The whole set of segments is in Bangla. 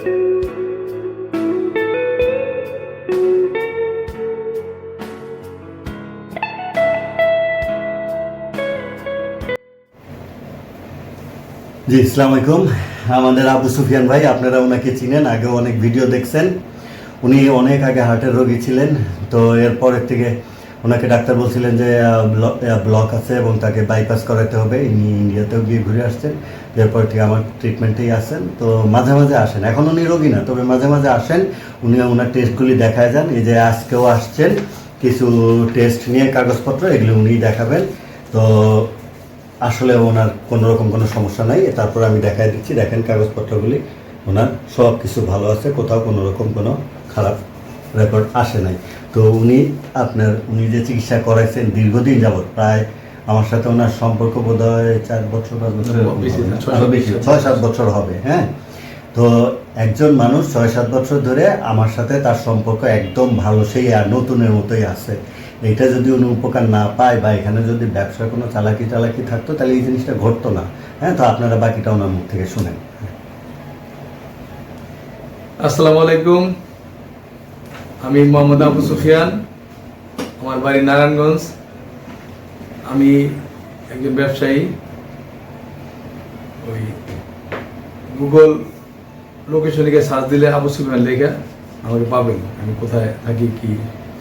জি ইসলাম আলাইকুম। আমাদের আবু সুফিয়ান ভাই, আপনারা ওনাকে চিনেন আগে অনেক ভিডিও দেখছেন। উনি অনেক আগে হার্টের রোগী ছিলেন। তো এরপরের থেকে ওনাকে ডাক্তার বলছিলেন যে ব্লক আছে এবং তাকে বাইপাস করাতে হবে। ইনি ইন্ডিয়াতেও গিয়ে ঘুরে আসছেন। এরপর থেকে আমার ট্রিটমেন্টেই আসেন তো মাঝে মাঝে আসেন। এখন উনি রোগী না, তবে মাঝে মাঝে আসেন। উনি ওনার টেস্টগুলি দেখায় যান। এই যে আজকেও আসছেন, কিছু টেস্ট নিয়ে কাগজপত্র, এগুলো উনি দেখাবেন। তো আসলে ওনার কোনো রকম কোনো সমস্যা নাই। তারপর আমি দেখাই দিচ্ছি। দেখেন কাগজপত্রগুলি। ওনার সব কিছু ভালো আছে, কোথাও কোনো রকম কোনো খারাপ রেকর্ড আসে নাই। তো উনি আপনার উনি যে চিকিৎসা করাইছেন দীর্ঘদিন যাবত প্রায় আমার সাথে ওনার সম্পর্ক বোধ হয় চার বছর পাঁচ বছর। ছয় সাত বছর। হবে হ্যাঁ? তো একজন মানুষ ছয় সাত বছর ধরে আমার সাথে তার সম্পর্ক একদম ভালো সেই আর নতুনের মতোই আছে। এটা যদি উনি উপকার না পায় বা এখানে যদি ব্যবসার কোনো চালাকি চালাকি থাকতো তাহলে এই জিনিসটা ঘটতো না হ্যাঁ? তো আপনারা বাকিটা ওনার মুখ থেকে শুনেন। আসসালামু আলাইকুম। আমি মোহাম্মদ আবু সুফিয়ান, আমার বাড়ি নারায়ণগঞ্জ। আমি একজন ব্যবসায়ী। ওই গুগল লোকেশনে গিয়ে সার্চ দিলে আবু সুফিয়ান লেখা, আমাকে পাবেন। আমি কোথায় থাকি, কি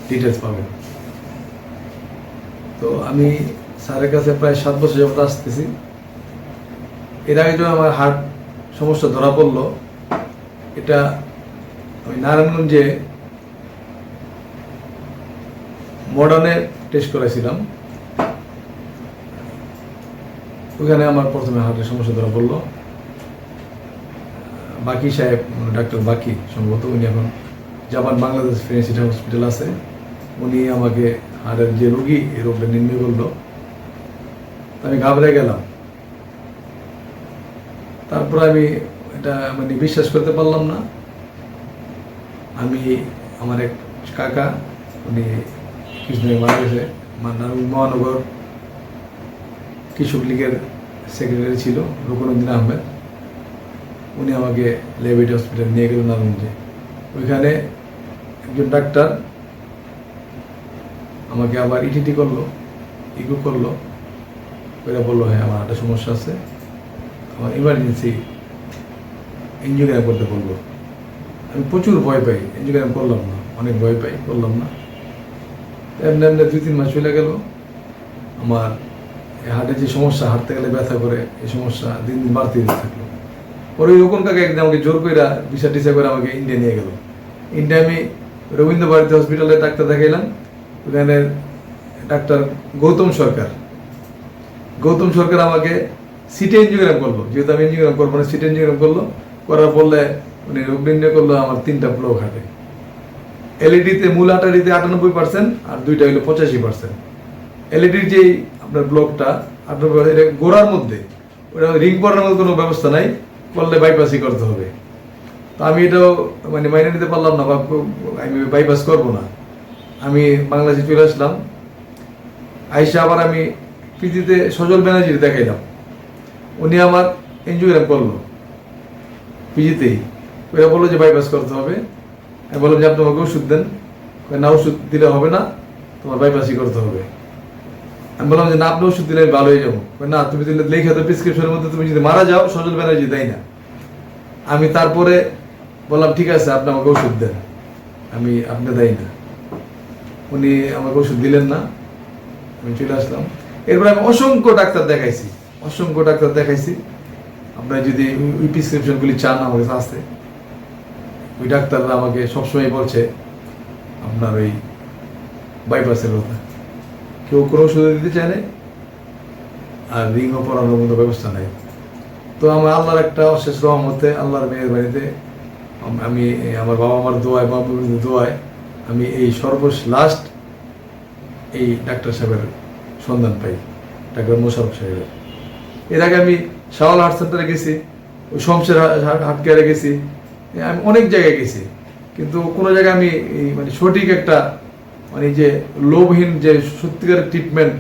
ডিটেলস পাবেন। তো আমি স্যারের কাছে প্রায় সাত বছর যাবত আসতেছি। এর আগে যখন আমার হার্ট সমস্যা ধরা পড়ল, এটা আমি নারায়ণগঞ্জে মডার্নে টেস্ট করেছিলাম ওখানে আমার প্রথমে হার্টের সমস্যা ধরা পড়ল। বাকি সাহেব মানে ডাক্তার বাকি সম্ভবত, উনি এখন জাপান, বাংলাদেশ ফিনিসিটি হসপিটাল আছে। উনি আমাকে হার্টের যে রোগী, এই রোগটা নির্ণয় করল। আমি ঘাবড়ে গেলাম। তারপর আমি এটা মানে বিশ্বাস করতে পারলাম না। আমি, আমার এক কাকা, উনি কৃষ্ণকে মারা গেছে। মান্নার মহানগর কৃষক লীগের সেক্রেটারি ছিল রুকনুদ্দিন আহমেদ। উনি আমাকে লেভিট হসপিটাল নিয়ে গেলেন নারায়ণগঞ্জে। ওইখানে একজন ডাক্তার আমাকে আবার ইটিটি করল ইকো করল। ওরা বলল হ্যাঁ আমার একটা সমস্যা আছে। আমার ইমার্জেন্সি ইঞ্জিনিয়ার করতে বলল আমি প্রচুর ভয় পাই। ইঞ্জিনিয়ার করলাম না, অনেক ভয় পাই, করলাম না। এমনি এমনি দুই, তিন মাস চলে গেল। আমার হার্টের যে সমস্যা, হাঁটতে গেলে ব্যথা করে, এই সমস্যা দিন দিন বাড়তে থাকল। পরে ওই রকম কাকে একদিন আমাকে জোর করে ভিসা টিসা করে আমাকে ইন্ডিয়া নিয়ে গেল। ইন্ডিয়া আমি রবীন্দ্র ভারতী হসপিটালে ডাক্তার দেখাইলাম। ওখানে ডাক্তার গৌতম সরকার। গৌতম সরকার আমাকে সিটি ইঞ্জিনিয়ারিং করল। যেহেতু আমি ইঞ্জিনিয়ারিং করব না, সিটি ইঞ্জিনিয়ারিং করল, করার বললে উনি রোগ নির্ণয় করল আমার তিনটা ব্লক হাটে। এলইডিতে মূল আটারিতে আটানব্বই পার্সেন্ট আর দুইটা হলো পঁচাশি পার্সেন্ট এলইডির যেই আপনার ব্লকটা আটানব্বই এটা গোড়ার মধ্যে, ওটা রিং পরানোর মতো কোনো ব্যবস্থা নাই, করলে বাইপাসই করতে হবে। তা আমি এটাও মানে মাইনে নিতে পারলাম না বা আমি বাইপাস করব না। আমি বাংলাদেশে চলে আসলাম। আইসা আবার আমি পিজিতে সজল ব্যানার্জির দেখাইলাম। উনি আমার এনজিওগ্রাম করল। পিজিতেই। ওরা বলল যে বাইপাস করতে হবে। আমি বললাম যে আপনি আমাকে ওষুধ দেন। না, ওষুধ দিলে হবে না, তোমার বাইপাসই করতে হবে। আমি বললাম যে, না, আপনি ওষুধ দিলে আমি ভালো হয়ে যাব না, তুমি দিলে, লেখা তো প্রেসক্রিপশনের মধ্যে, তুমি যদি মারা যাও, সজল ব্যানার্জি দেয় না। আমি তারপরে বললাম, ঠিক আছে, আপনি আমাকে ওষুধ দেন, আমি আপনি দেয় না। উনি আমাকে ওষুধ দিলেন না, আমি চলে আসলাম। এরপর আমি অসংখ্য ডাক্তার দেখাইছি, অসংখ্য ডাক্তার দেখাইছি। আপনার যদি প্রেসক্রিপশনগুলি চান, আমার কাছে আসতে ওই ডাক্তাররা আমাকে সবসময় বলছে, আপনার ওই বাইপাসের কথা কেউ কোনো ওষুধ দিতে চায় না আর রিংও পড়ানোর মতো ব্যবস্থা নাই। তো আমার আল্লাহর একটা অশেষ রহমতে, আল্লাহর মেয়ের বাড়িতে আমি আমার বাবা মার দোয়ায়, বাবা দোয়ায় আমি এই সর্বশ লাস্ট এই ডাক্তার সাহেবের সন্ধান পাই, ডাক্তার মোশারফ সাহেবের। এর আগে আমি শাওয়াল হার্ট সেন্টারে গেছি শমশের কেয়ারে গেছি আমি অনেক জায়গায় গেছি। কিন্তু কোনো জায়গায় আমি মানে সঠিক একটা মানে যে লোভহীন যে সত্যিকার ট্রিটমেন্ট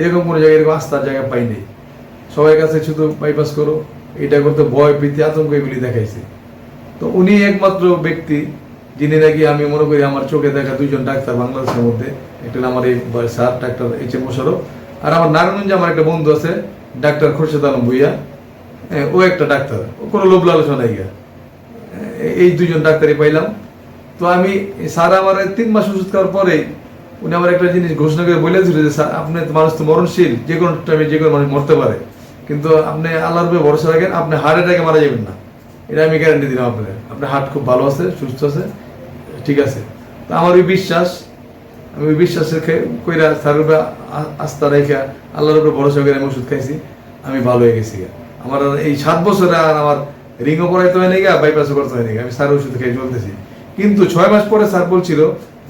এরকম কোনো জায়গায়, এরকম আস্থার জায়গা পাইনি সবার কাছে শুধু বাইপাস করো এটা করতে ভয়, প্রীতি, আতঙ্ক এগুলি দেখাইছে। তো উনি একমাত্র ব্যক্তি, যিনি নাকি আমি মনে করি আমার চোখে দেখা দুইজন ডাক্তার বাংলাদেশের মধ্যে। একটা আমার এই sir doctor H M Mosharraf আর আমার নারায়ণগঞ্জে আমার একটা বন্ধু আছে, ডাক্তার খোরশেদ আলম ভুইয়া। ও একটা ডাক্তার, ও কোনো লোভ লালসা নাই এই দুজন ডাক্তারই পাইলাম। তো আমি স্যার আমার তিন মাস ওষুধ খাওয়ার পরে উনি আমার একটা জিনিস ঘোষণা করে বলেছিল যে, স্যার, আপনি মানুষ তো মরণশীল, যে কোনো টাইমে যে কোনো মানুষ মরতে পারে। কিন্তু আপনি আল্লাহর উপরে ভরসা রাখেন, আপনি হার্ট অ্যাটাকে মারা যাবেন না। এটা আমি গ্যারান্টি দিলাম আপনাদের। আপনার হার্ট খুব ভালো আছে, সুস্থ আছে, ঠিক আছে। তো আমার ওই বিশ্বাস, আমি ওই বিশ্বাস রেখে কইরা স্যারের উপরে আস্থা রেখে আল্লাহর উপরে ভরসা করে আমি ওষুধ খাইছি, আমি ভালো হয়ে গেছি আমার এই সাত বছরে আর আমার রিংও পড়াইতে হয় নাই গা বাইপাসও করতে হয় নাই আমি স্যার ওষুধ খেয়ে চলতেছি কিন্তু ছয় মাস পরে স্যার বলছিল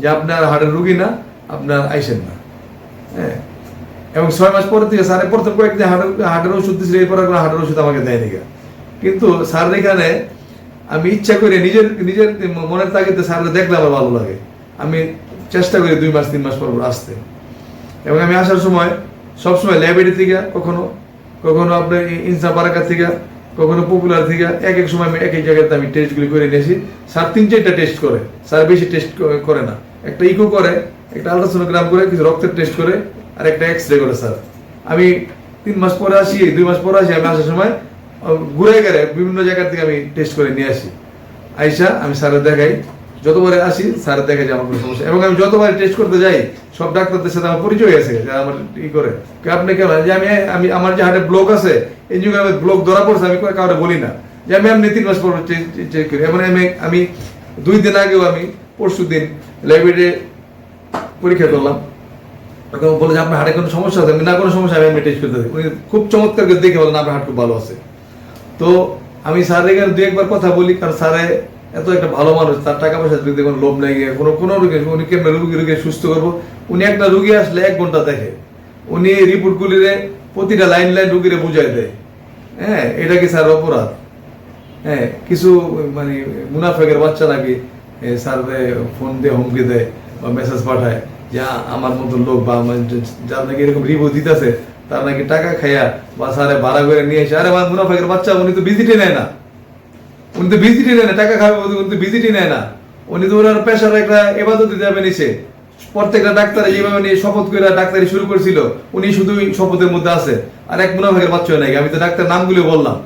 যে আপনার হার্টের রুগী না, আপনার আইসেন না। হ্যাঁ। এবং ছয় মাস পরে থেকে স্যারের প্রথম কয়েকদিন হার্টের হার্টের ওষুধ দিয়েছিল এরপর কোনো হার্টের ওষুধ আমাকে দেয়নি গা। কিন্তু স্যার এখানে আমি ইচ্ছা করে নিজের নিজের মনের তাগিদে স্যারকে দেখলে আমার ভালো লাগে। আমি চেষ্টা করি দুই মাস, তিন মাস পর আসতে। এবং আমি আসার সময় সবসময় লাইব্রেরি থেকে কখনো কখনো আপনার ইনসা বারাকা থেকে কখনো পপুলার থেকে এক এক সময় আমি এক এক জায়গাতে আমি টেস্টগুলি করে নিয়েছি। স্যার তিন চারটা টেস্ট করে, স্যার বেশি টেস্ট করে না। একটা ইকো করে, একটা আলট্রাসোনোগ্রাম করে, কিছু রক্তের টেস্ট করে, আর একটা এক্স রে করে স্যার। আমি তিন মাস পরে আসি, দুই মাস পরে আসি, আমি আসার সময় ঘুরে গেলে বিভিন্ন জায়গা থেকে আমি টেস্ট করে নিয়ে আসি। আইসা আমি স্যারের দেখাই যতবারে আসি স্যারের দেখা যায় আমার কোনো সমস্যা। এবং আমি যতবার টেস্ট করতে যাই, সব ডাক্তারদের সাথে আমার পরিচয় আছে, যে আমার ই করে। আপনি কেন? যে আমি আমি, আমার যে হাটে ব্লক আছে, এই যুগে আমি ব্লক ধরা পড়ছে, আমি কাউকে বলি না। যে আমি আমি তিন মাস পর চেক করি। এবং আমি আমি দুই দিন আগেও আমি পরশু দিন লাইব্রেরি পরীক্ষা করলাম। তখন বলে যে, আপনার হাটে কোনো সমস্যা আছে? না, কোনো সমস্যা, আমি এমনি টেস্ট করতে উনি খুব চমৎকার করে দেখে বলেন, আপনার হাট খুব ভালো আছে। তো আমি স্যারের এখানে দু একবার কথা বলি, কারণ স্যারে এত একটা ভালো মানুষ, তার টাকা পয়সা দিতে কোনো লোভ নেই, কোনো কোনো রুগী, উনি কেমন রুগী রুগী সুস্থ করব? উনি একটা রুগী আসলে এক ঘণ্টা দেখে। উনি রিপোর্টগুলিরে প্রতিটা লাইন লাইন রুগীরে বুঝাই দেয়। হ্যাঁ এটা কি স্যার অপরাধ? হ্যাঁ কিছু মানে মুনাফেকের বাচ্চা নাকি স্যার ফোন দিয়ে হুমকি দেয় বা মেসেজ পাঠায় যে আমার মতো লোক বা যার নাকি এরকম রিভিউ দিতেছে, তার নাকি টাকা খাইয়া বা স্যারে ভাড়া করে নিয়ে এসে, আরে মুনাফেকের বাচ্চা, উনি তো ভিজিটই নেয় না। উনি তো ভিজিটই নেয় না টাকা খাবে উনি তো ভিজিটই নেয় না। উনি তো ওনার পেশার একটা এবাদত যাবে নিছে প্রত্যেকটা ডাক্তার যেভাবে নিয়ে শপথ করে ডাক্তারি শুরু করেছিল, উনি শুধুই শপথের মধ্যে আছে। আর এক মুনাফেকের বাচ্চা নাই, আমি তো ডাক্তার নামগুলো বললাম।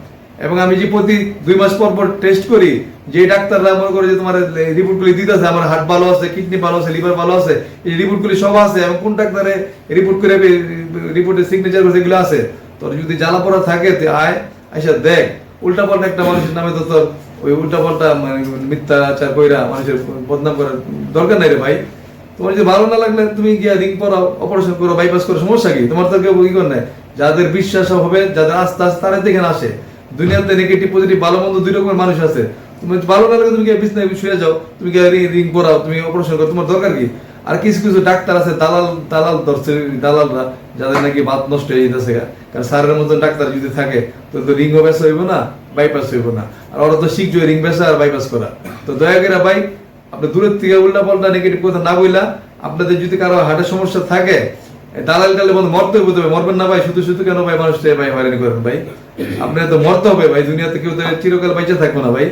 এবং আমি যে প্রতি দুই মাস পর পর টেস্ট করি, যে ডাক্তাররা মনে করে যে তোমার রিপোর্টগুলি দিতেছে, আমার হার্ট ভালো আছে কিডনি ভালো আছে লিভার ভালো আছে, এই রিপোর্টগুলি সব আছে, এবং কোন ডাক্তারে রিপোর্ট করে রিপোর্টের সিগনেচার সেগুলো আছে, তোর যদি জ্বালা পড়া থাকে আয় আইসা দেখ। উল্টা পাল্টা একটা মানুষের নামে তো তোর ওই উল্টা পাল্টা মানে মিথ্যাচার কইরা মানুষের বদনাম করার দরকার নাই রে ভাই। তোমার যদি ভালো না লাগলে তুমি গিয়া রিং পরাও অপারেশন করো বাইপাস করো, সমস্যা কি? তোমার তো কেউ ই করে যাদের বিশ্বাস হবে, যাদের আস্তে আছে তারা দেখেন আসে। দুনিয়াতে নেগেটিভ পজিটিভ ভালো, মন্দ দুই রকমের মানুষ আছে। তুমি ভালো না লাগে, তুমি গিয়ে বিছনায় শুয়ে যাও, তুমি গিয়ে রিং পরাও, তুমি অপারেশন করো, তোমার দরকার কি? আর কিছু কিছু ডাক্তার আছে, দালাল দালাল ধরছে, দালালরা, যাদের নাকি বাত নষ্ট হয়ে যেতেছে। কারণ স্যারের মতন ডাক্তার যদি থাকে তো তো রিংও বেসা হইব না বাইপাস হইব না। আর ওরা তো শিখছো রিং বেসা আর বাইপাস করা। তো দয়া করে ভাই, আপনি দূরের থেকে উল্টা পাল্টা নেগেটিভ কথা না বইলা, আপনাদের যদি কারও হার্টের সমস্যা থাকে দালাল টালে বন্ধ মরতে হবে তবে মরবেন না ভাই, শুধু শুধু কেন ভাই মানুষটা ভাই হয়রানি করেন ভাই? আপনার তো মরতে হবে ভাই, দুনিয়াতে কেউ চিরকাল বাইচে থাকব না ভাই।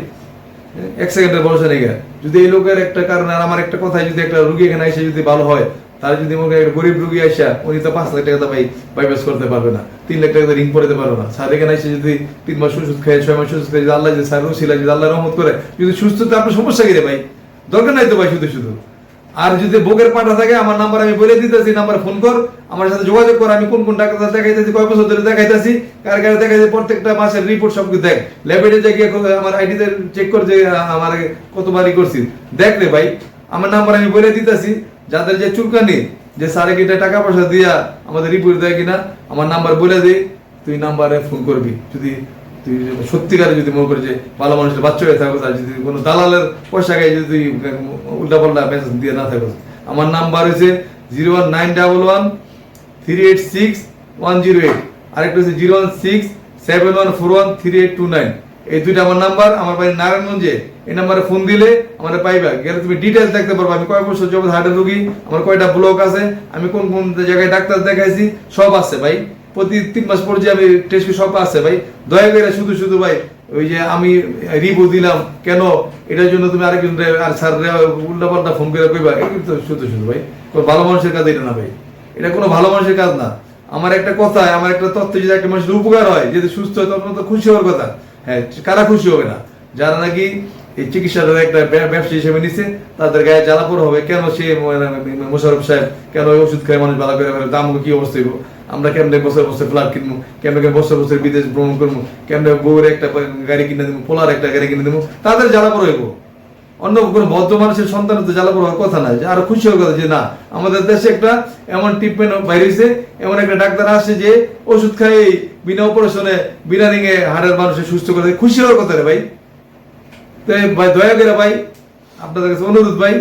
এক সেকেন্ডের ভরসা নেই। যদি এই লোকের একটা কারণে আমার একটা কথায় যদি একটা রুগী এখানে এসে যদি ভালো হয়, তার যদি মনে একটা গরিব রুগী আসা উনি তো পাঁচ লাখ টাকা ভাই বাইপাস করতে পারবে না, তিন লাখ টাকা রিং পড়তে পারবে না। স্যার এখানে এসে যদি তিন মাস ওষুধ খায়, ছয় মাস ওষুধ খায়, যদি আল্লাহ যদি স্যার রসিলা, যদি আল্লাহ রহমত করে, যদি সুস্থ তো আপনার সমস্যা কি রে ভাই? দরকার নাই তো ভাই শুধু শুধু। আর যদি বুকের পাটা থাকে, আমার নাম্বার আমি বলে দিতেছি, নাম্বার ফোন কর, আমার সাথে যোগাযোগ কর, আমি কোন কোন ডাক্তার দেখাইতেছি, কয় বছর ধরে দেখাইতেছি, কার কার দেখাইতেছি, প্রত্যেকটা মাসের রিপোর্ট সব কিছু দেখ ল্যাবরেটরি যে গিয়ে আমার আইডিতে চেক কর যে আমার কতবারই করছি। দেখ রে ভাই, আমার নাম্বার আমি বলে দিতেছি, যাদের যে চুলকানি, যে সাড়ে কিটা টাকা পয়সা দিয়া আমাদের রিপোর্ট দেয় কিনা, আমার নাম্বার বলে দে, তুই নাম্বারে ফোন করবি। যদি তুই সত্যিকারে যদি মনে করি যে ভালো মানুষের বাচ্চা হয়ে থাকো আর যদি কোনো দালালের পয়সা গায়ে যদি তুই উল্টা পাল্টা মেসেজ দিয়ে না থাকো আমার নাম্বার হচ্ছে zero one nine double one three eight six one zero eight আরেকটা হচ্ছে zero one six seven one four one three eight two nine এই দুইটা আমার নাম্বার, আমার বাড়ি নারায়ণগঞ্জে। এই নাম্বারে ফোন দিলে আমার পাইবা। গেলে তুমি ডিটেলস দেখতে পারবে। আমি কয় বছর জগৎ হার্টের রুগী? আমার কয়টা ব্লক আছে? আমি কোন কোন জায়গায় ডাক্তার দেখাইছি? সব আছে ভাই। প্রতি তিন মাস পর যে আমি টেস্ট সব আছে ভাই, দয়া করে শুধু শুধু ভাই, ওই যে আমি রিভিউ দিলাম, কেন? এটার জন্য তুমি আরেকজন আর স্যার উল্টা পাল্টা ফোন করে কইবা তো শুধু শুধু ভাই, কোনো ভালো মানুষের কাজ এটা না ভাই। এটা কোনো ভালো মানুষের কাজ না। আমার একটা কথা, আমার একটা তথ্য, যদি একটা মানুষের উপকার হয়, যদি সুস্থ হয়, তখন তো খুশি হওয়ার কথা। হ্যাঁ কারা খুশি হবে না? যারা নাকি এই চিকিৎসাটা একটা ব্যবসা হিসেবে নিচ্ছে তাদের গায়ে জ্বালাপোড় হবে। কেন সে মোশারফ সাহেব, কেন ওষুধ খায় মানুষ ভালো করে? দাম কি অবস্থা হইব? আমরা কেমনে বছর বছর ফ্ল্যাট কিনবো? কেমনে কেমনে বছর বছর বিদেশ ভ্রমণ করব? কেমনে বউয়ের একটা গাড়ি কিনে দেবো? পোলার একটা গাড়ি কিনে দেবো? তাদের জ্বালাপোড় হইব। অন্য কোনো ভদ্র মানুষের সন্তান তো জ্বালাপোড় হওয়ার কথা না আরও খুশি হওয়ার কথা যে না, আমাদের দেশে একটা এমন ট্রিটমেন্ট বাইরে হয়েছে এমন একটা ডাক্তার আসছে যে ওষুধ খাই বিনা অপারেশনে বিনা রিঙে হাড়ের মানুষের সুস্থ করে। খুশি হওয়ার কথা রে ভাই। তো ভাই, দয়া করে ভাই, আপনাদের কাছে অনুরোধ ভাই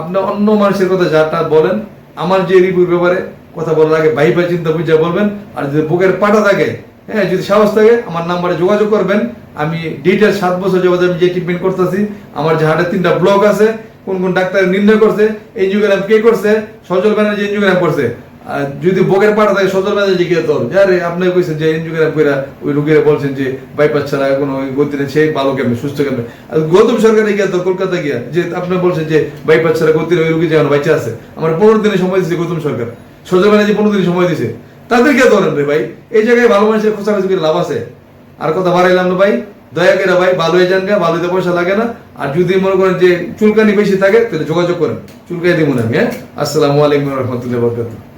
আপনার অন্য মানুষের কথা যাটা বলেন, আমার যে রিভিউর ব্যাপারে কথা বলার আগে ভাই ভাই চিন্তা বুঝে বলবেন, আর যদি বুকের পাটা থাকে হ্যাঁ যদি সাহস থাকে, আমার নাম্বারে যোগাযোগ করবেন, আমি ডিটেল সাত বছর যাবত আমি যে ট্রিটমেন্ট করতেছি, আমার যে হার্টের তিনটা ব্লক আছে, কোন কোন ডাক্তার নির্ণয় করছে এনজিওগ্রাম কে করছে, সজল ব্যানার্জি এনজিওগ্রাম করছে যদি বকের পাটা থাকে সজল ব্যানার্জি গিয়ে তোর। আরে আপনি কইছেন যে এনজিওগ্রাম কইরা ওই রুগীরা বলছেন যে বাইপাস ছাড়া কোনো গতি নেই সেই ভালো কেমন, সুস্থ কেমন? আর গৌতম সরকারে গিয়া তোর কলকাতা গিয়া, যে আপনি বলছেন যে বাইপাস ছাড়া গতি নেই, ওই রুগী যেমন বাচ্চা আছে, আমার পনেরো দিনের সময় দিয়েছে গৌতম সরকার। সজল ব্যানার্জি পনেরো দিন সময় দিছে। তাদের কে ধরেন রে ভাই? এই জায়গায় ভালো মানুষের খোঁচাখুচি করে লাভ আছে। আর কথা বাড়াইলাম না ভাই। দয়া করে ভাই, ভালো হয়ে যান ভালো হইতে পয়সা লাগে না। আর যদি মনে করেন যে চুলকানি বেশি থাকে, তাহলে যোগাযোগ করেন। চুলকাই দিব না আমি হ্যাঁ? আসসালামু আলাইকুম রহমতুল্লাহ বরকাতুহ।